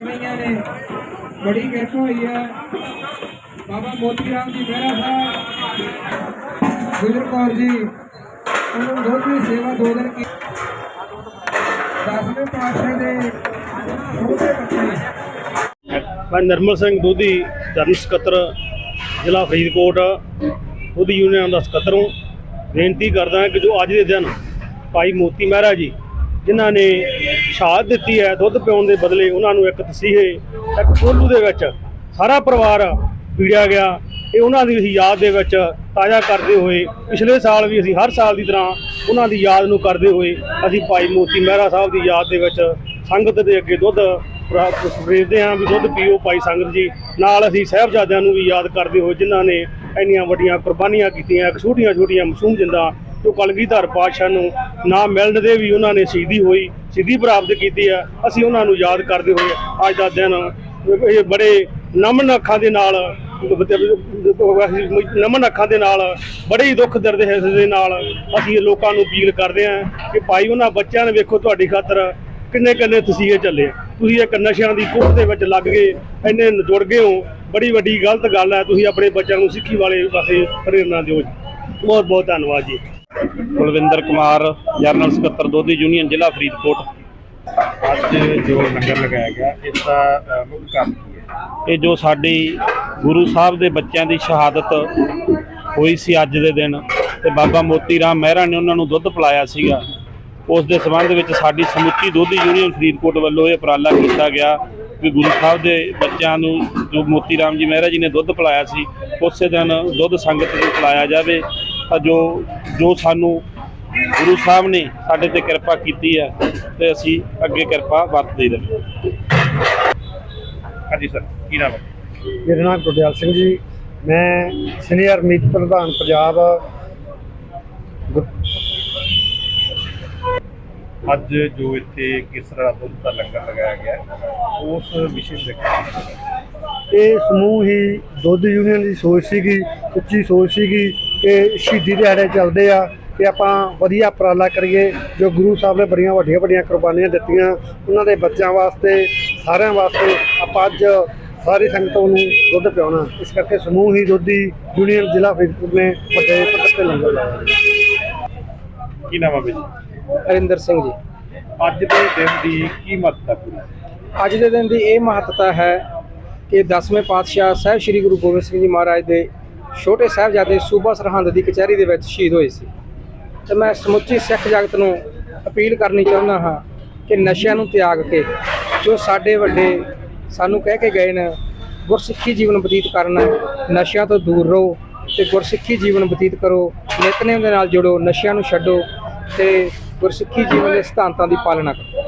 ਕਈਆਂ ਨੇ। ਬੜੀ ਕਿਰਪਾ ਹੋਈ ਹੈ। ਬਾਬਾ ਮੋਤੀ ਰਾਮ ਜੀ ਮਹਿਰਾ ਸਾਹਿਬ ਗੁਜਰ ਕੌਰ ਜੀ, ਉਹਨਾਂ ਨੂੰ ਦੁੱਧ ਸੇਵਾ ਦੋ ਦਿਨ ਕੀ ਦਸਵੇਂ ਪਾਤਸ਼ਾਹ ਦੇ ਛੋਟੇ ਬੱਚੇ। ਮੈਂ ਨਰਮਲ ਸਿੰਘ ਦੋਧੀ ਜਨਰਲ ਸਕੱਤਰ, ਜ਼ਿਲ੍ਹਾ ਫਰੀਦਕੋਟ ਦੁੱਧ ਯੂਨੀਅਨ ਦਾ ਸਕੱਤਰ ਹਾਂ। ਬੇਨਤੀ ਕਰਦਾ ਕਿ ਜੋ ਅੱਜ ਦੇ ਦਿਨ ਭਾਈ ਮੋਤੀ ਮਹਿਰਾ ਜੀ, ਜਿਨ੍ਹਾਂ ਨੇ ਸ਼ਹਾਦਤ ਦਿੱਤੀ ਹੈ, ਦੁੱਧ ਪਿਉਣ ਦੇ ਬਦਲੇ ਉਹਨਾਂ ਨੂੰ ਇੱਕ ਤਸੀਹੇ, ਇੱਕ ਕੋਲੂ ਦੇ ਵਿੱਚ ਸਾਰਾ ਪਰਿਵਾਰ ਪੀੜਿਆ ਗਿਆ। ਇਹ ਉਹਨਾਂ ਦੀ ਅਸੀਂ ਯਾਦ ਦੇ ਵਿੱਚ ਤਾਜ਼ਾ ਕਰਦੇ ਹੋਏ, ਪਿਛਲੇ ਸਾਲ ਵੀ ਅਸੀਂ ਹਰ ਸਾਲ ਦੀ ਤਰ੍ਹਾਂ ਉਹਨਾਂ ਦੀ ਯਾਦ ਨੂੰ ਕਰਦੇ ਹੋਏ ਅਸੀਂ ਭਾਈ ਮੋਤੀ ਮਹਿਰਾ ਸਾਹਿਬ ਦੀ ਯਾਦ ਦੇ ਵਿੱਚ ਸੰਗਤ ਦੇ ਅੱਗੇ ਦੁੱਧ ਵੇਚਦੇ ਹਾਂ ਵੀ ਦੁੱਧ ਪੀਓ ਭਾਈ ਸੰਗਤ ਜੀ। ਨਾਲ ਅਸੀਂ ਸਾਹਿਬਜ਼ਾਦਿਆਂ ਨੂੰ ਵੀ ਯਾਦ ਕਰਦੇ ਹੋਏ ਜਿਨ੍ਹਾਂ ਨੇ ਇੰਨੀਆਂ ਵੱਡੀਆਂ ਕੁਰਬਾਨੀਆਂ ਕੀਤੀਆਂ, ਇੱਕ ਛੋਟੀਆਂ ਛੋਟੀਆਂ ਮਾਸੂਮ ਜਿੰਦਾ ਜੋ ਕਲਗੀਧਰ ਪਾਤਸ਼ਾਹ ਨੂੰ ਨਾ ਮਿਲਣ ਦੇ ਵੀ ਉਹਨਾਂ ਨੇ ਸ਼ਹੀਦੀ ਹੋਈ, ਸ਼ਹੀਦੀ ਪ੍ਰਾਪਤ ਕੀਤੀ ਹੈ ਅਸੀਂ ਉਹਨਾਂ ਨੂੰ ਯਾਦ ਕਰਦੇ ਹੋਏ ਅੱਜ ਦਾ ਦਿਨ ਇਹ ਬੜੇ ਨਮਨ ਅੱਖਾਂ ਦੇ ਨਾਲ, ਨਮਨ ਅੱਖਾਂ ਦੇ ਨਾਲ, ਬੜੇ ਹੀ ਦੁੱਖ ਦਰਦ ਹਿਰਦੇ ਦੇ ਨਾਲ, ਅਸੀਂ ਲੋਕਾਂ ਨੂੰ ਅਪੀਲ ਕਰਦੇ ਹਾਂ ਕਿ ਭਾਈ ਉਹਨਾਂ ਬੱਚਿਆਂ ਨੇ ਵੇਖੋ ਤੁਹਾਡੀ ਖਾਤਰ ਕਿੰਨੇ ਕਿੰਨੇ ਤਸੀਹੇ ਚੱਲੇ ਤੁਸੀਂ ਇੱਕ ਨਸ਼ਿਆਂ ਦੀ ਕੋਹ ਦੇ ਵਿੱਚ ਲੱਗ ਗਏ, ਇੰਨੇ ਜੁੜ ਗਏ ਹੋ, ਬੜੀ ਵੱਡੀ ਗਲਤ ਗੱਲ ਹੈ, ਤੁਸੀਂ ਆਪਣੇ ਬੱਚਿਆਂ ਨੂੰ ਸਿੱਖੀ ਵਾਲੇ ਪਾਸੇ ਪ੍ਰੇਰਨਾ ਦਿਓ ਜੀ। ਬਹੁਤ ਬਹੁਤ ਧੰਨਵਾਦ ਜੀ। ਕੁਲਵਿੰਦਰ ਕੁਮਾਰ ਜਨਰਲ ਸਕੱਤਰ ਦੋਧੀ ਯੂਨੀਅਨ ਜ਼ਿਲ੍ਹਾ ਫਰੀਦਕੋਟ। ਅੱਜ ਜੋ ਲੰਗਰ ਲਗਾਇਆ ਗਿਆ ਇਸ ਦਾ ਮੁੱਖ ਕਾਰਨ ਕੀ ਹੈ? ਇਹ ਜੋ ਸਾਡੀ ਗੁਰੂ ਸਾਹਿਬ ਦੇ ਬੱਚਿਆਂ ਦੀ ਸ਼ਹਾਦਤ ਹੋਈ ਸੀ ਅੱਜ ਦੇ ਦਿਨ ਤੇ ਬਾਬਾ ਮੋਤੀ ਰਾਮ ਮਹਿਰਾ ਨੇ ਉਹਨਾਂ ਨੂੰ ਦੁੱਧ ਪਿਲਾਇਆ ਸੀਗਾ। ਉਸ ਦੇ ਸੰਬੰਧ ਵਿੱਚ ਸਾਡੀ ਸਮੁੱਚੀ ਦੋਧੀ ਯੂਨੀਅਨ ਫਰੀਦਕੋਟ ਵੱਲੋਂ ਇਹ ਉਪਰਾਲਾ ਕੀਤਾ ਗਿਆ ਕਿ ਗੁਰੂ ਸਾਹਿਬ ਦੇ ਬੱਚਿਆਂ ਨੂੰ ਜੋ ਮੋਤੀ ਰਾਮ ਜੀ ਮਹਿਰਾ ਜੀ ਨੇ ਦੁੱਧ ਪਿਲਾਇਆ ਸੀ ਉਸੇ ਦਿਨ ਦੁੱਧ ਸੰਗਤ ਨੂੰ ਪਿਲਾਇਆ ਜਾਵੇ। ਜੋ ਜੋ ਸਾਨੂੰ ਗੁਰੂ ਸਾਹਿਬ ਨੇ ਸਾਡੇ ਤੇ ਕਿਰਪਾ ਕੀਤੀ ਹੈ ਤੇ ਅਸੀਂ ਅੱਗੇ ਕਿਰਪਾ ਵਰਤਦੇ ਰਹੀਏ। ਹਾਂਜੀ ਸਰ ਕੀ ਨਾਮ ਹੈ? ਮੇਰਾ ਨਾਮ ਗੁਰਦਿਆਲ ਸਿੰਘ ਜੀ। ਮੈਂ ਸੀਨੀਅਰ ਮੀਤ ਪ੍ਰਧਾਨ ਪੰਜਾਬ ਅੱਜ ਜੋ ਇੱਥੇ ਕਿਸਰਾ ਦੁੱਧ ਦਾ ਲੰਗਰ ਲਗਾਇਆ ਗਿਆ ਉਸ ਵਿਸ਼ੇ ਦੇ ਇਹ ਸਮੂਹ ਹੀ ਦੁੱਧ ਯੂਨੀਅਨ ਦੀ ਸੋਚ ਸੀਗੀ ਉੱਚੀ ਸੋਚ ਸੀਗੀ। ਕਿ ਸ਼ਹੀਦੀ ਦਿਹਾੜੇ ਚੱਲਦੇ ਆ ਕਿ ਆਪਾਂ ਵਧੀਆ ਉਪਰਾਲਾ ਕਰੀਏ। ਜੋ ਗੁਰੂ ਸਾਹਿਬ ਨੇ ਬੜੀਆਂ ਵੱਡੀਆਂ ਵੱਡੀਆਂ ਕੁਰਬਾਨੀਆਂ ਦਿੱਤੀਆਂ ਉਹਨਾਂ ਦੇ ਬੱਚਿਆਂ ਵਾਸਤੇ ਸਾਰਿਆਂ ਵਾਸਤੇ ਆਪਾਂ ਅੱਜ ਸਾਰੀ ਸੰਗਤ ਨੂੰ ਦੁੱਧ ਪਿਆਉਣਾ। ਇਸ ਕਰਕੇ ਸਮੂਹ ਹੀ ਦੁੱਧੀ ਯੂਨੀਅਨ ਜ਼ਿਲ੍ਹਾ ਫਰੀਦਕੋਟ ਨੇ ਵੱਡੇ ਪੱਧਰ ਤੇ ਲੰਗਰ ਲਾਇਆ। ਕੀ ਨਾਮ ਹੈ ਬਈ ਹਰਿੰਦਰ ਸਿੰਘ ਜੀ। ਅੱਜ ਦੇ ਦਿਨ ਦੀ ਕੀ ਮਹੱਤਤਾ ਪੂਰੀ? ਅੱਜ ਦੇ ਦਿਨ ਦੀ ਇਹ ਮਹੱਤਤਾ ਹੈ ਕਿ 10ਵੇਂ ਪਾਤਸ਼ਾਹ ਸਾਹਿਬ ਸ੍ਰੀ ਗੁਰੂ ਗੋਬਿੰਦ ਸਿੰਘ ਜੀ ਮਹਾਰਾਜ ਦੇ ਛੋਟੇ ਸਾਹਿਬਜ਼ਾਦੇ ਸੂਬਾ ਸਰਹੰਦ ਦੀ ਕਚਹਿਰੀ ਦੇ ਵਿੱਚ ਸ਼ਹੀਦ ਹੋਏ ਸੀ। ਤੇ ਮੈਂ ਸਮੁੱਚੀ ਸਿੱਖ ਜਗਤ ਨੂੰ ਅਪੀਲ ਕਰਨੀ ਚਾਹੁੰਦਾ ਹਾਂ ਕਿ ਨਸ਼ਿਆਂ ਨੂੰ ਤਿਆਗ ਕੇ ਜੋ ਸਾਡੇ ਵੱਡੇ ਸਾਨੂੰ ਕਹਿ ਕੇ ਗਏ ਨੇ, ਗੁਰਸਿੱਖੀ ਜੀਵਨ ਬਤੀਤ ਕਰਨਾ, ਨਸ਼ਿਆਂ ਤੋਂ ਦੂਰ ਰਹੋ ਤੇ ਗੁਰਸਿੱਖੀ ਜੀਵਨ ਬਤੀਤ ਕਰੋ, ਨਿਤਨੇਮ ਦੇ ਨਾਲ ਜੁੜੋ, ਨਸ਼ਿਆਂ ਨੂੰ ਛੱਡੋ ਤੇ ਗੁਰਸਿੱਖੀ ਜੀਵਨ ਦੇ ਸਿਧਾਂਤਾਂ ਦੀ ਪਾਲਣਾ ਕਰੋ।